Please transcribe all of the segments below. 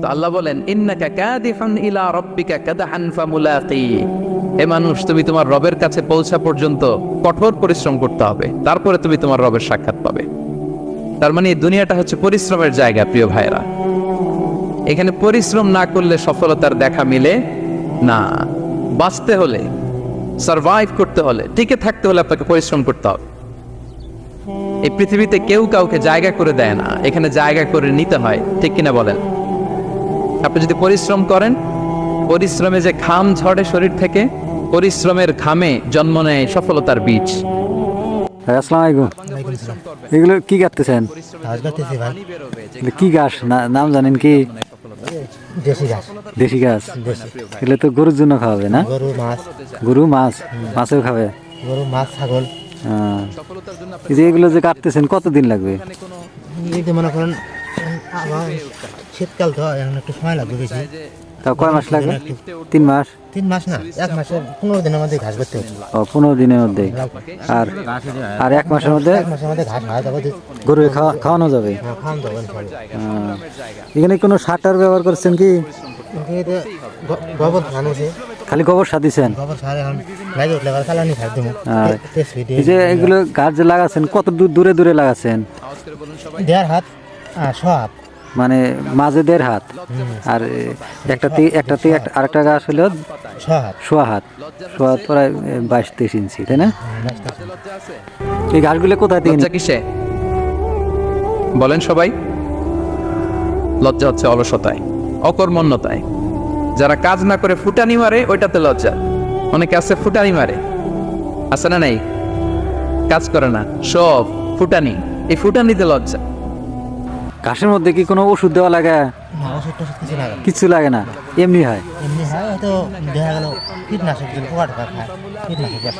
তো আল্লাহ বলেন, ইন্নাকা কাদিফান ইলা রাব্বিকা কাদহান ফামুলাকি। হে মানুষ, তুমি তোমার রবের কাছে পৌঁছা পর্যন্ত কঠোর পরিশ্রম করতে হবে। তারপরে তুমি তোমার রবের সাক্ষাৎ পাবে। তার মানে এই দুনিয়াটা হচ্ছে পরিশ্রমের জায়গা, প্রিয় ভাইরা এখানে পরিশ্রম না করলে সফলতার দেখা মিলে না। বাঁচতে হলে, সারভাইভ করতে হলে, টিকে থাকতে হলে আপনাকে পরিশ্রম করতে হবে। এই পৃথিবীতে কেউ কাউকে জায়গা করে দেয় না। এখানে জায়গা করে নিতে হয়, ঠিক কিনা বলেন? আপনি যদি পরিশ্রম করেন পরিশ্রমে যে ঘাম ঝরে শরীর থেকে পরিশ্রমের ঘামে জন্ম নেয় সফলতার বীজ। আসসালামু আলাইকুম। এগুলো কি কাটতেছেন কি গাছ না- নাম জানেন কি? দেশি গাছ এগুলো তো গরুর জন্য খাওয়াবে না? গরু মাছ। গরু মাছ? মাছও খাবে? গরু মাছ ছাগল। এই যে এগুলো যে কাটতেছেন কতদিন লাগবে? এই মনে করেন আবার শীতকাল তো এখন একটু সময় লাগবে বেশি। তাও কয় মাস লাগবে তিন মাস? তিন মাস না এক মাসের পনেরো দিনের মধ্যে ঘাস করতে হবে ও পনেরো দিনের মধ্যে আর আর এক মাসের মধ্যে? এক মাসের মধ্যে ঘাস খাওয়া যাবে গরু খাওয়া খাওয়ানো যাবে? খাওয়ান যাবে হ্যাঁ। এখানে কোনো সারটার ব্যবহার করছেন কি? গোবর ধান আছে। খালি গোবর সার দিছেন? সার লাগে এই যে এগুলো গাছ যে লাগাচ্ছেন কত দূর দূরে দূরে লাগাচ্ছেন দেড় হাত ছ হাত। মানে মাঝে দেড় হাত। আর একটা একটা থেকে আরেকটা গাছ হলো সোয়া হাত সোয়া হাত প্রায় বাইশ তেইশ ইঞ্চি তাই না? এই গাছগুলো কোথায় থেকে কিসে? বলেন সবাই। লজ্জা হচ্ছে অলসতায় অকর্মণ্যতায়। যারা কাজ না করে ফুটানি মারে ওইটাতে লজ্জা। অনেকে আছে ফুটানি মারে। আছে না নাই? কাজ করে না। সব ফুটানি। এই ফুটানিতে লজ্জা। ঘাসের মধ্যে কি কোনো ওষুধ দেওয়া লাগে না ওষুধ টষুধ কিছু লাগে না। কিছু লাগে না এমনি হয় এমনি হয় হয়তো দেখা গেল কীটনাশক দিলে পোকা টোকা খায় কীটনাশক দেয়।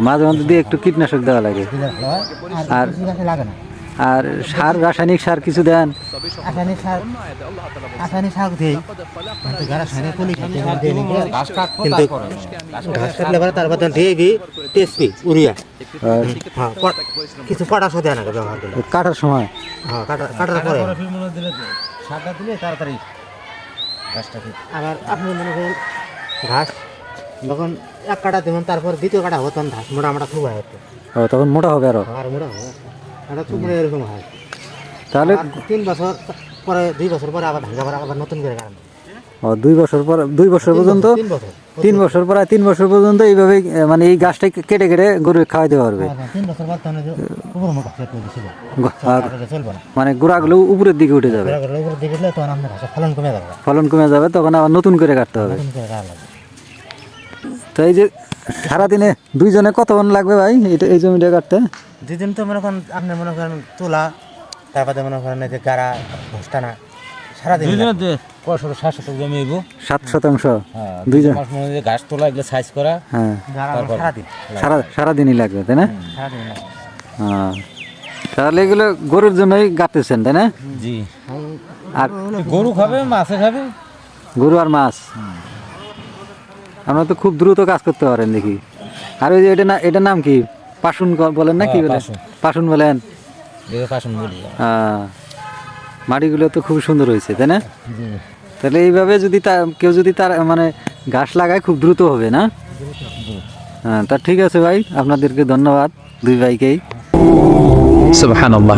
মাঝে মধ্যে দিয়ে একটু কীটনাশক দেওয়া লাগে দিলে হয়। আর আর- কিছু গাছে লাগে না আর সার রাসায়নিক সার কিছু দেন। সার দিই। ঘাস কাটলে পরে তারপর টিএসপি আর হ্যাঁ কিছু পটাশও দেয় না ব্যবহার করলে। কাটার সময়। হ্যাঁ কাটা কাটার পরে। সারটা দিলে তাড়াতাড়ি ঘাসটা আবার আপনি মনে করেন ঘাস যখন এক কাটা দেবেন তারপর দ্বিতীয় কাটা হতো তখন ঘাস মোটা মোটা খুব হয়। ও, তখন মোটা হবে আরও। আর মোটা হবে। এটা খুব এরকম হয়। তাহলে তিন বছর পরে দুই বছর পরে আবার ধান আবার আবার নতুন করে ও, দুই বছর পর দুই বছর পর্যন্ত তিন বছর পর তিন বছর পর্যন্ত এইভাবে মানে এই গাছটা কেটে কেটে গরু খাওয়াইতে পারবে। হ্যাঁ, পর না। মানে গোড়াগুলো উপরের দিকে উঠে যাবে। ফলন কমে যাবে। তখন আবার নতুন করে কাটতে হবে। তো এই যে সারাদিনে দুইজনে কত লাগবে ভাই এটা এই জমিটা কাটতে? দুদিন তো মনে করেন আপনি মনে করেন তোলা তারপরে মনে করেন এই যে গাড়া ঘোষটানা সারাদিন কয়শো শতক জমি সাত শতাংশ। হ্যাঁ দুইজন গাছ তোলা এগুলো সাইজ করা। হ্যাঁ। সারা সারাদিনই লাগবে তাই না। হ্যাঁ। তাহলে এগুলো গরুর জন্যই তাই না? জি। আর গরু খাবে মাছে খাবে? গরু আর মাছ। আমরা তো খুব দ্রুত কাজ করতে পারেন দেখি। আর ওই যে এটা না এটার নাম কি? পাশুন বলেন না কি হ্যাঁ, বলেন? পাশুন। বলেন? পাশুন বলি। আহ, মাটিগুলো তো খুব সুন্দর হয়েছে তাই না? তাহলে এইভাবে যদি কেউ যদি তার মানে গাছ লাগায় খুব দ্রুত হবে না? হ্যাঁ তা ঠিক আছে ভাই আপনাদেরকে ধন্যবাদ দুই ভাইকেই। সুবহানাল্লাহ।